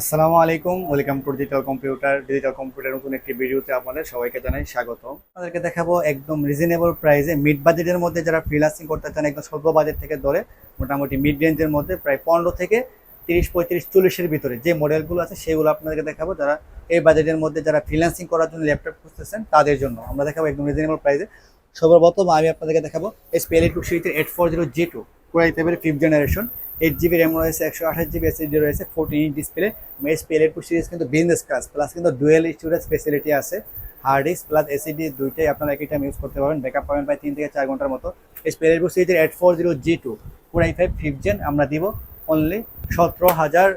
আসসালামু আলাইকুম, welcome to digital computer digital computer নতুন একটি ভিডিওতে আপনাদের সবাইকে জানাই স্বাগত আপনাদেরকে দেখাবো একদম রিজনেবল প্রাইসে মিড বাজেটের মধ্যে যারা ফ্রিলান্সিং করতে চান, একদম স্বল্প বাজেট থেকে ধরে মোটামুটি মিড রেঞ্জের মধ্যে প্রায় পনেরো থেকে তিরিশ, পঁয়ত্রিশ চল্লিশের ভিতরে যে মডেলগুলো আছে সেগুলো আপনাদেরকে দেখাবো। যারা এই বাজেটের মধ্যে যারা ফ্রিলান্সিং করার জন্য ল্যাপটপ খুঁজতেছেন, তাদের জন্য আমরা দেখাবো একদম রিজনেবল প্রাইসে সর্বপ্রথম আমি আপনাদেরকে দেখাবো এসপিএল টু সিরিজের eight four zero G two core i fifth generation eight GB RAM রয়েছে, একশো আঠাশ জিবি এসএসডি রয়েছে fourteen inch display SPL two series কিন্তু বিজনেস ক্লাস প্লাস কিন্তু ডুয়েল স্টোরেজ ফেসিলিটি আছে হার্ড ডিস্ক প্লাস এসিডি দুইটাই আপনারা একই টাইম ইউজ করতে পারবেন ব্যাকআপ পাবেন প্রায় তিন থেকে চার ঘণ্টার মতো। এসপিএল টু সিরিজের eight four zero G two core i five fifth gen আমরা দিব অনলি সতেরো হাজার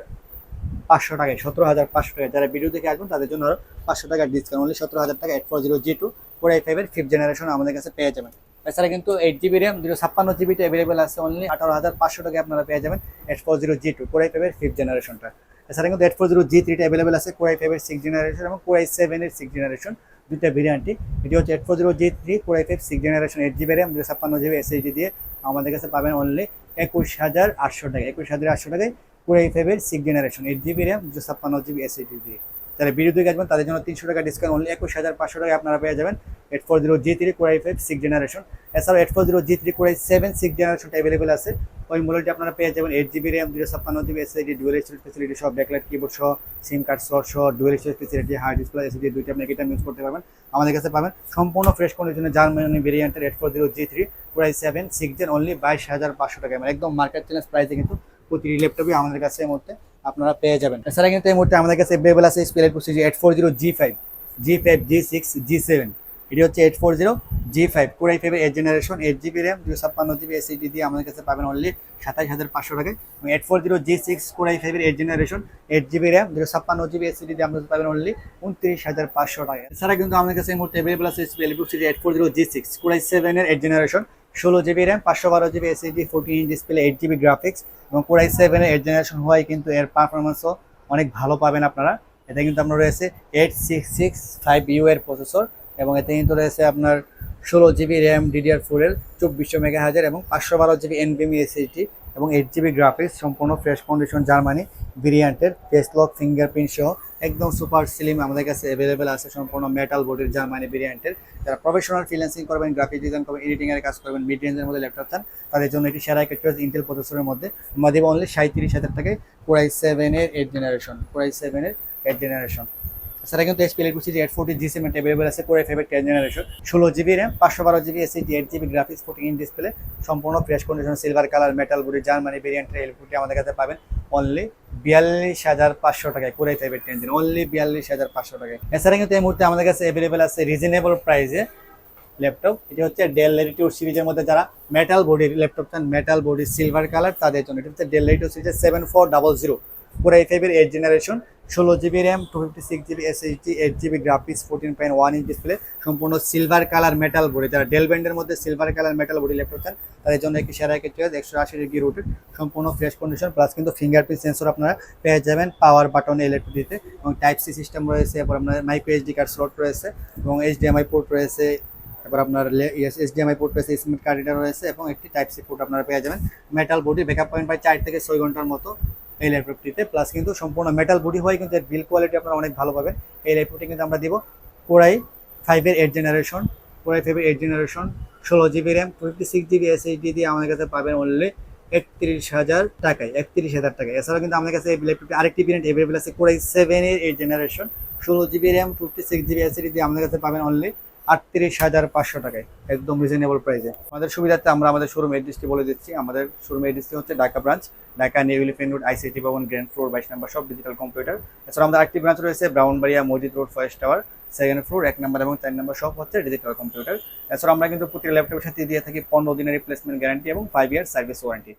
পাঁচশো টাকায়, সতেরো হাজার পাঁচশো টাকা যারা ভিডিও দেখে আসবেন, তাদের জন্য আরও পাঁচশো টাকার ডিসকাউন্ট অনলি সতেরো হাজার টাকা eight four zero G two core i ফাইভের ফিফথ জেনারেশন আমাদের কাছে পেয়ে যাবেন। এছাড়া কিন্তু এইট জিবি র্যাম দুশো ছাপ্পান্ন জিবিটা অ্যাভেলেবেল আছে অনলি আঠারো হাজার পাঁচশো টাকা আপনারা পেয়ে যাবেন eight four zero G two core i ফাইভের ফিফথ জেনারেশনটা এছাড়া কিন্তু এইট ফোর জিরো জি থ্রিটা অ্যাভেলেবেল আছে কোরাই ফাইভের সিক্স জেনারেশন এবং কোরাই সেভেনের সিক্স জেনারেশন দুইটা ভেরিয়েন্টই এটি হচ্ছে eight four zero G three core i five six generation eight GB RAM দুশো ছাপ্পান্ন জিবি এসএসডি দিয়ে আমাদের কাছে পাবেন অনলি একুশ হাজার আটশো টাকা একুশ হাজার আটশো টাকায় কোরাই ফাইভের six generation eight GB RAM দুশো ছাপ্পান্ন জিবি এসএসডি দিয়ে। যারা দেখে আসবেন, তাদের জন্য তিনশো টাকা ডিসকাউন্ট অনলি একুশ হাজার পাঁচশো টাকা আপনারা পেয়ে যাবেন eight four zero G three core i five six generation এছাড়াও eight four zero G three core i seven six জেনারেশনটা available আছে। ওই মূল্যটি আপনারা পেয়ে যাবেন এইট জিবি র্যাম দুশো ছাপ্পান্ন GB SSD dual storage facility সহ ব্যাকলাইট কিবোর্ড সহ সিম কার্ড সহ সহ dual storage facility hard display SSD দুইটা আপনি এটা ইউজ করতে পারবেন। আমাদের কাছে পাবেন সম্পূর্ণ ফ্রেশ কন্ডিশনে জার্মানি ভেরিয়েন্টের eight four zero G three core i seven six gen only বাইশ হাজার পাঁচশো টাকা মানে একদম মার্কেট চ্যালেঞ্জ প্রাইসে কিন্তু প্রতিটি ল্যাপটপই আমাদের কাছে এই মুহূর্তে আপনারা পেয়ে যাবেন। এছাড়া কিন্তু এই মুহূর্তে আমাদের কাছে অ্যাভেলেবল আছে স্পেলেট প্রসিজি eight four zero G five G five G six G seven এটি হচ্ছে eight four zero G five core i ফাইভের eight generation eight GB RAM দুশো ছাপ্পান্ন জিবি এসিডি দিয়ে আমাদের কাছে পাবেন অনলি সাতাশ হাজার পাঁচশো টাকায়। এবং eight four zero G six core i ফাইভের eight generation eight GB RAM দুশো ছাপ্পান্ন জিবি এসিডি দিয়ে আমাদের পাবেন অনলি উনত্রিশ হাজার পাঁচশো টাকা এছাড়া কিন্তু আমাদের কাছে এই মুহূর্তে অ্যাভেলেবল আছে স্পেল স্পেলিটি eight four zero G six core i সেভেনের এইট জেনারেশন ষোলো জিবি র্যাম পাঁচশো বারো GB SSD fourteen display eight GB graphics এবং কোরাই সেভেনের এইট জেনারেশন হওয়ায় কিন্তু এর পারফরমেন্সও অনেক ভালো পাবেন আপনারা। এতে কিন্তু আপনার রয়েছে eight six six five U এর প্রসেসর এবং এতে কিন্তু রয়েছে আপনার ষোলো জিবি র্যাম ডিডিআর ফোরের চব্বিশশো মেগা হাজার এবং পাঁচশো বারো জিবি এনবিএমি এসএসডি এবং এইট জিবি গ্রাফিক্স সম্পূর্ণ ফ্রেশ কন্ডিশন জার্মানি ভেরিয়েন্টের ফেস লক ফিঙ্গারপ্রিন্ট সহ একদম সুপার স্লিম আমাদের কাছে অ্যাভেলেবেল আছে, সম্পূর্ণ মেটাল বডির জার্মানি ভেরিয়েন্টের যারা প্রফেশনাল ফ্রিল্যান্সিং করবেন গ্রাফিক ডিজাইন করবেন এডিটিং এর কাজ করবেন মিড রেঞ্জের মধ্যে ল্যাপটপ চান, তাদের জন্য এটি সেরা একটা ইন্টেল প্রসেসরের মধ্যে। আমরা দেবো অনলি সাঁত্রিশ হাজার টাকায় কোরাই সেভেনের এইট জেনারেশন কোরাই সেভেনের এইট জেনারেশন এছাড়া কিন্তু এসপিএল কুচি এইট ফোর্টি জি অ্যাভেলেবল আছে কোরাই ফাইভের টেন জেনারেশন ষোলো জিবি র্যাম পাঁচশো বারো GB SSD eight GB graphics fourteen in display সম্পূর্ণ fresh condition silver colour metal body Germany ভেরিয়েন্টের এলপুটি আমাদের কাছে পাবেন। অনলি বিয়াল্লিশ হাজার পাঁচশো টাকায় কোরাই ফাইভের টেন জেন অনলি বিয়াল্লিশ হাজার পাঁচশো টাকায়। এছাড়া কিন্তু এই মুহূর্তে আমাদের কাছে অ্যাভেলেবেল আছে রিজনেবল প্রাইসে ল্যাপটপ এটি হচ্ছে ডেল লেটিটিউড সিরিজের মধ্যে যারা মেটাল বডির ল্যাপটপ চান মেটাল বডি সিলভার কালার তাদের জন্য। এটা হচ্ছে ডেল লেটিটিউড সিরিজের seven four double zero core i ফাইভের এইট জেনারেশন ষোলো GB RAM two fifty six GB SSD eight GB graphics fourteen point one inch display সম্পূর্ণ সিলভার কালার মেটাল বডি যারা Dell ব্যান্ডের মধ্যে silver colour metal body laptop চান, তাদের জন্য একটি সেরা একটি চয়েস একশো আশি ডিগ্রি রুটেড সম্পূর্ণ ফ্রেশ কন্ডিশন প্লাস কিন্তু ফিঙ্গারপ্রিন্ট সেন্সর আপনারা পেয়ে যাবেন পাওয়ার বাটন ইলেকট্রিতে এবং টাইপ সি সিস্টেম রয়েছে, এরপর আপনার মাইক্রো এইচডি কার্ড স্লট রয়েছে, এবং এইচডিএমআই পোর্ট রয়েছে এবার আপনার এইচডিএমআই পোর্ট রয়েছে স্মার্ট কার্ড রয়েছে, এবং একটি টাইপ সি পোর্ট আপনারা পেয়ে যাবেন। মেটাল বডি ব্যাকআপ পয়েন্ট প্রায় চার থেকে ছয় ঘণ্টার মতো এই ল্যাপটপটিতে প্লাস কিন্তু সম্পূর্ণ মেটাল বডি হয় কিন্তু এর বিল কোয়ালিটি আপনারা অনেক ভালো পাবেন। এই ল্যাপটপটি কিন্তু আমরা দিব কোরাই ফাইভের এইট জেনারেশন কোরাই ফাইভের এইট জেনারেশন ষোলো GB RAM fifty six GB SSD দিয়ে আমাদের কাছে পাবেন অনলি একত্রিশ হাজার টাকায়, একত্রিশ হাজার টাকায়। এছাড়াও কিন্তু আমাদের কাছে এই ল্যাপটপটি আরেকটি ভেরিয়েন্ট অ্যাভেলেবল আছে কোরাই সেভেনের এইট জেনারেশন ষোলো GB RAM fifty six GB SSD দিয়ে আমাদের কাছে পাবেন অনলি আটত্রিশ হাজার পাঁচশো টাকায়, একদম রিজনেবল প্রাইসে আমাদের সুবিধার্থে আমরা আমাদের শোরুম এড্রেসটি বলে দিচ্ছি। আমাদের শোরুম এড্রেসটি হচ্ছে Dhaka branch Dhaka new Elephant Road ICT ভবন গ্র্যান্ড ফ্লোর বাইশ নাম্বার সব ডিজিটাল কম্পিউটার এছাড়া আমাদের আরেকটি ব্রাঞ্চ রয়েছে, ব্রাউনবাড়িয়া মসজিদ রোড ফয়েস্ট টাওয়ার সেকেন্ড ফ্লোর এক নাম্বার এবং চার নাম্বার সব হচ্ছে ডিজিটাল কম্পিউটার এছাড়া আমরা কিন্তু প্রতিটা ল্যাপটপের সাথে দিয়ে থাকি পনেরো দিনের রিপ্লেসমেন্ট গ্যারান্টি এবং ফাইভ ইয়ার সার্ভিস ওয়ারেন্টি